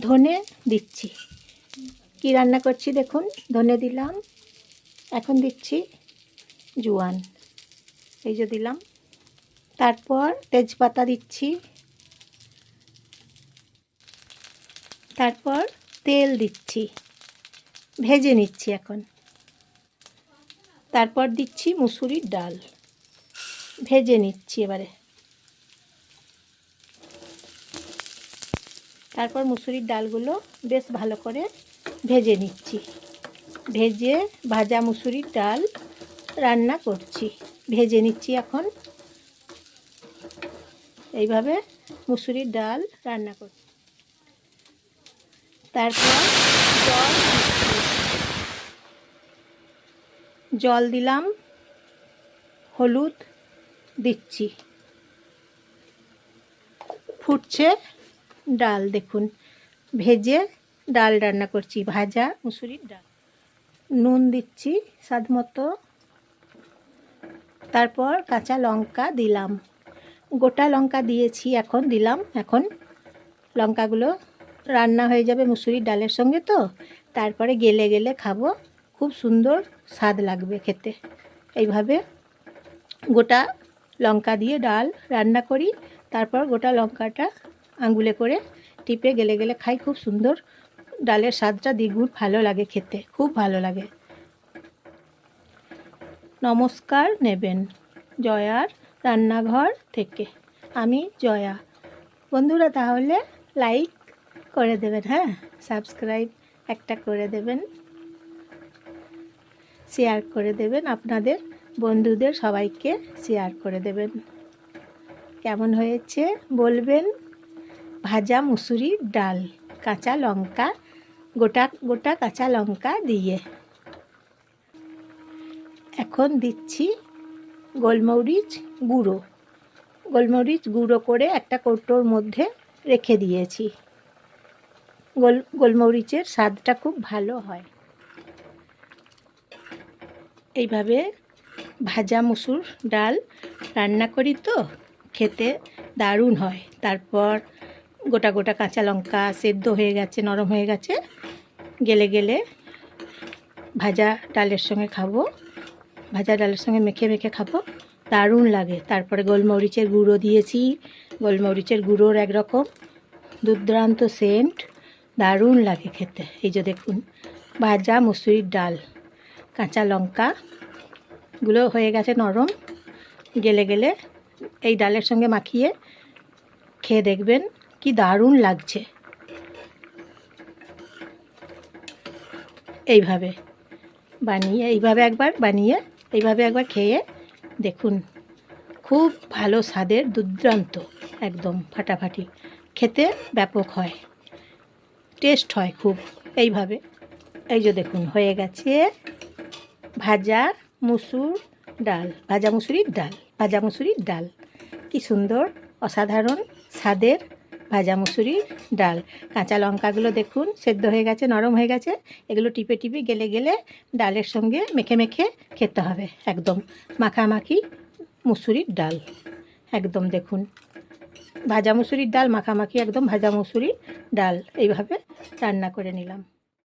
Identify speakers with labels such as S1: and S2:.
S1: ধনে দিচ্ছি। কি রান্না করছি দেখুন, ধনে দিলাম, এখন দিচ্ছি জোয়ান। এই যে দিলাম। তারপর তেজপাতা দিচ্ছি। তারপর তেল দিচ্ছি। ভেজে নিচ্ছি এখন। তারপর দিচ্ছি মুসুরির ডাল। ভেজে নিচ্ছি এবারে। তারপর মুসুরির ডালগুলো বেশ ভালো করে ভেজে নিচ্ছি। ভেজে ভাজা মুসুরির ডাল রান্না করছি। ভেজে নিচ্ছি এখন। এইভাবে মুসুরির ডাল রান্না করছি তারপর জল জল দিলাম, হলুদ দিচ্ছি। ফুটছে ডাল দেখুন। ভেজে ডাল রান্না করছি। ভাজা মুসুরির ডাল। নুন দিচ্ছি স্বাদ মতো। তারপর কাঁচা লঙ্কা দিলাম। গোটা লঙ্কা দিয়েছি, এখন দিলাম। এখন লঙ্কাগুলো রান্না হয়ে যাবে মুসুরির ডালের সঙ্গে তো। তারপরে গেলে গেলে খাব। খুব সুন্দর স্বাদ লাগবে খেতে। এইভাবে গোটা লঙ্কা দিয়ে ডাল রান্না করি। তারপর গোটা লঙ্কাটা আঙ্গুলে করে টিপে গেলে গেলে খাই, খুব সুন্দর। ডালের স্বাদটা দ্বিগুণ ভালো লাগে খেতে, খুব ভালো লাগে। নমস্কার নেবেন জয়ার রান্নাঘর থেকে। আমি জয়া। বন্ধুরা, তাহলে লাইক করে দেবেন হ্যাঁ? সাবস্ক্রাইব একটা করে দেবেন। শেয়ার করে দেবেন। আপনাদের বন্ধুদের সবাইকে শেয়ার করে দেবেন। কেমন হয়েছে বলবেন? ভাজা মুসুরির ডাল, কাঁচা লঙ্কা, গোটা গোটা কাঁচা লঙ্কা দিয়ে। এখন দিচ্ছি গোলমরিচ গুঁড়ো। গোলমরিচ গুঁড়ো করে একটা কৌটোর মধ্যে রেখে দিয়েছি। গোল, গোলমরিচের স্বাদটা খুব ভালো হয়। এইভাবে ভাজা মুসুর ডাল রান্না করি তো, খেতে দারুণ হয়। তারপর গোটা গোটা কাঁচা লঙ্কা সেদ্ধ হয়ে গেছে, নরম হয়ে গেছে। গেলে গেলে ভাজা ডালের সঙ্গে খাব। ভাজা ডালের সঙ্গে মেখে মেখে খাব। দারুণ লাগে। তারপরে গোলমরিচের গুঁড়ো দিয়েছি। গোলমরিচের গুঁড়োর একরকম দুর্দান্ত সেন্ট। দারুণ লাগে খেতে। এই যে দেখুন, ভাজা মুসুরির ডাল, কাঁচা লঙ্কা, গুলো হয়ে গেছে নরম। গেলে গেলে এই ডালের সঙ্গে মাখিয়ে খেয়ে দেখবেন কি দারুণ লাগছে। এইভাবে বানিয়ে, এইভাবে একবার বানিয়ে, এইভাবে একবার খেয়ে দেখুন, খুব ভালো স্বাদের দুর্দান্ত একদম ফাটাফাটি। খেতে ব্যাপক হয়, টেস্ট হয় খুব। এইভাবে, এই যে দেখুন, হয়ে গেছে ভাজা মুসুর ডাল, ভাজা মুসুরির ডাল, ভাজা মুসুরির ডাল। কি সুন্দর, অসাধারণ স্বাদের ভাজা মুসুরির ডাল। কাঁচা লঙ্কাগুলো দেখুন, সেদ্ধ হয়ে গেছে, নরম হয়ে গেছে। এগুলো টিপে টিপে গেলে গেলে ডালের সঙ্গে মেখে মেখে খেতে হবে, একদম মাখামাখি মুসুরির ডাল। একদম দেখুন, ভাজা মুসুরির ডাল, মাখামাখি একদম ভাজা মুসুরির ডাল। এইভাবে রান্না করে নিলাম।